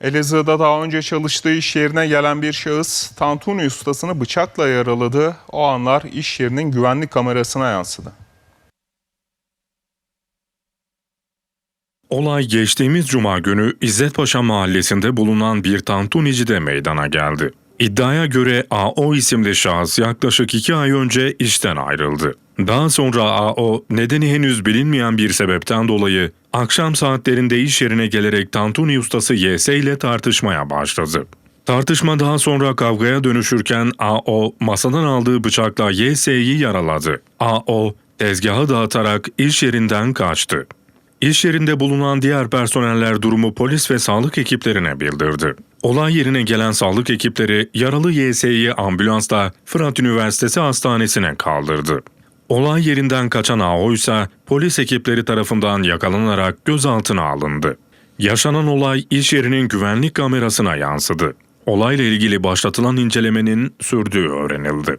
Elazığ'da daha önce çalıştığı iş yerine gelen bir şahıs tantuni ustasını bıçakla yaraladı. O anlar iş yerinin güvenlik kamerasına yansıdı. Olay geçtiğimiz cuma günü İzzetpaşa mahallesinde bulunan bir tantunicide meydana geldi. İddiaya göre AO isimli şahıs yaklaşık iki ay önce işten ayrıldı. Daha sonra AO nedeni henüz bilinmeyen bir sebepten dolayı akşam saatlerinde iş yerine gelerek tantuni ustası YS ile tartışmaya başladı. Tartışma daha sonra kavgaya dönüşürken AO masadan aldığı bıçakla YS'yi yaraladı. AO tezgahı dağıtarak iş yerinden kaçtı. İş yerinde bulunan diğer personeller durumu polis ve sağlık ekiplerine bildirdi. Olay yerine gelen sağlık ekipleri yaralı YS'yi ambulansla Fırat Üniversitesi Hastanesi'ne kaldırdı. Olay yerinden kaçan AO ise polis ekipleri tarafından yakalanarak gözaltına alındı. Yaşanan olay iş yerinin güvenlik kamerasına yansıdı. Olayla ilgili başlatılan incelemenin sürdüğü öğrenildi.